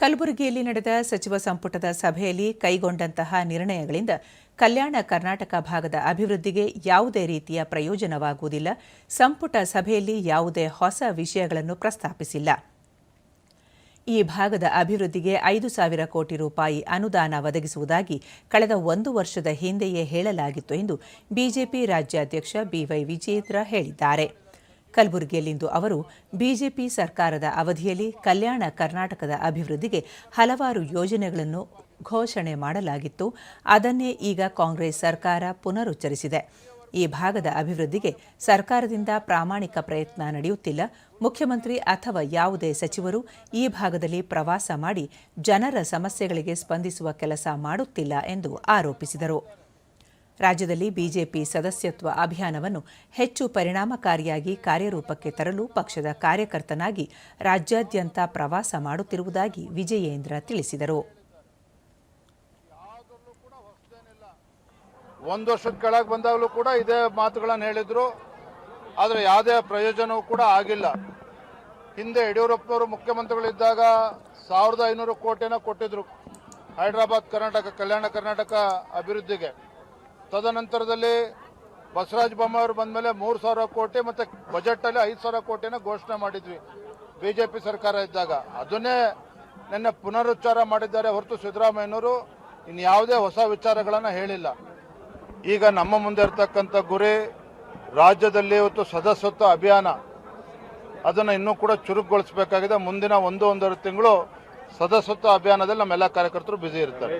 ಕಲಬುರಗಿಯಲ್ಲಿ ನಡೆದ ಸಚಿವ ಸಂಪುಟದ ಸಭೆಯಲ್ಲಿ ಕೈಗೊಂಡಂತಹ ನಿರ್ಣಯಗಳಿಂದ ಕಲ್ಯಾಣ ಕರ್ನಾಟಕ ಭಾಗದ ಅಭಿವೃದ್ಧಿಗೆ ಯಾವುದೇ ರೀತಿಯ ಪ್ರಯೋಜನವಾಗುವುದಿಲ್ಲ. ಸಂಪುಟ ಸಭೆಯಲ್ಲಿ ಯಾವುದೇ ಹೊಸ ವಿಷಯಗಳನ್ನು ಪ್ರಸ್ತಾಪಿಸಿಲ್ಲ. ಈ ಭಾಗದ ಅಭಿವೃದ್ಧಿಗೆ ಐದು ಸಾವಿರ ಕೋಟಿ ರೂಪಾಯಿ ಅನುದಾನ ಒದಗಿಸುವುದಾಗಿ ಕಳೆದ ಒಂದು ವರ್ಷದ ಹಿಂದೆಯೇ ಹೇಳಲಾಗಿತ್ತು ಎಂದು ಬಿಜೆಪಿ ರಾಜ್ಯಾಧ್ಯಕ್ಷ ಬಿವೈ ವಿಜೇಂದ್ರ ಹೇಳಿದ್ದಾರೆ. ಕಲಬುರಗಿಯಲ್ಲಿಂದು ಅವರು ಬಿಜೆಪಿ ಸರ್ಕಾರದ ಅವಧಿಯಲ್ಲಿ ಕಲ್ಯಾಣ ಕರ್ನಾಟಕದ ಅಭಿವೃದ್ಧಿಗೆ ಹಲವಾರು ಯೋಜನೆಗಳನ್ನು ಘೋಷಣೆ ಮಾಡಲಾಗಿತ್ತು. ಅದನ್ನೇ ಈಗ ಕಾಂಗ್ರೆಸ್ ಸರ್ಕಾರ ಪುನರುಚ್ಚರಿಸಿದೆ. ಈ ಭಾಗದ ಅಭಿವೃದ್ಧಿಗೆ ಸರ್ಕಾರದಿಂದ ಪ್ರಾಮಾಣಿಕ ಪ್ರಯತ್ನ ನಡೆಯುತ್ತಿಲ್ಲ. ಮುಖ್ಯಮಂತ್ರಿ ಅಥವಾ ಯಾವುದೇ ಸಚಿವರು ಈ ಭಾಗದಲ್ಲಿ ಪ್ರವಾಸ ಮಾಡಿ ಜನರ ಸಮಸ್ಯೆಗಳಿಗೆ ಸ್ಪಂದಿಸುವ ಕೆಲಸ ಮಾಡುತ್ತಿಲ್ಲ ಎಂದು ಆರೋಪಿಸಿದರು. ರಾಜ್ಯದಲ್ಲಿ ಬಿಜೆಪಿ ಸದಸ್ಯತ್ವ ಅಭಿಯಾನವನ್ನು ಹೆಚ್ಚು ಪರಿಣಾಮಕಾರಿಯಾಗಿ ಕಾರ್ಯರೂಪಕ್ಕೆ ತರಲು ಪಕ್ಷದ ಕಾರ್ಯಕರ್ತನಾಗಿ ರಾಜ್ಯಾದ್ಯಂತ ಪ್ರವಾಸ ಮಾಡುತ್ತಿರುವುದಾಗಿ ವಿಜಯೇಂದ್ರ ತಿಳಿಸಿದರು. ಒಂದು ವರ್ಷದ ಕೆಳಗೆ ಬಂದಾಗಲೂ ಕೂಡ ಇದೇ ಮಾತುಗಳನ್ನು ಹೇಳಿದ್ರು. ಆದರೆ ಯಾವುದೇ ಪ್ರಯೋಜನವೂ ಕೂಡ ಆಗಿಲ್ಲ. ಹಿಂದೆ ಯಡಿಯೂರಪ್ಪನವರು ಮುಖ್ಯಮಂತ್ರಿಗಳಿದ್ದಾಗ ಸಾವಿರದ ಐನೂರು ಕೋಟಿನ ಕೊಟ್ಟಿದ್ರು. ಹೈದರಾಬಾದ್ ಕರ್ನಾಟಕ, ಕಲ್ಯಾಣ ಕರ್ನಾಟಕ ಅಭಿವೃದ್ಧಿಗೆ. ತದನಂತರದಲ್ಲಿ ಬಸವರಾಜ ಬೊಮ್ಮಾಯಿ ಬಂದ ಮೇಲೆ ಮೂರು ಸಾವಿರ ಕೋಟಿ ಮತ್ತು ಬಜೆಟಲ್ಲಿ ಐದು ಸಾವಿರ ಕೋಟಿನ ಘೋಷಣೆ ಮಾಡಿದ್ವಿ ಬಿ ಜೆ ಪಿ ಸರ್ಕಾರ ಇದ್ದಾಗ. ಅದನ್ನೇ ನಿನ್ನೆ ಪುನರುಚ್ಚಾರ ಮಾಡಿದ್ದಾರೆ ಹೊರತು ಸಿದ್ದರಾಮಯ್ಯನವರು. ಇನ್ಯಾವುದೇ ಹೊಸ ವಿಚಾರಗಳನ್ನು ಹೇಳಿಲ್ಲ. ಈಗ ನಮ್ಮ ಮುಂದೆ ಇರತಕ್ಕಂಥ ಗುರಿ ರಾಜ್ಯದಲ್ಲಿ ಇವತ್ತು ಸದಸ್ಯತ್ವ ಅಭಿಯಾನ. ಅದನ್ನು ಇನ್ನೂ ಕೂಡ ಚುರುಕುಗೊಳಿಸಬೇಕಾಗಿದೆ. ಮುಂದಿನ ಒಂದು ಒಂದೂವರೆ ತಿಂಗಳು ಸದಸ್ಯತ್ವ ಅಭಿಯಾನದಲ್ಲಿ ನಮ್ಮೆಲ್ಲ ಕಾರ್ಯಕರ್ತರು ಬ್ಯುಸಿ ಇರ್ತಾರೆ.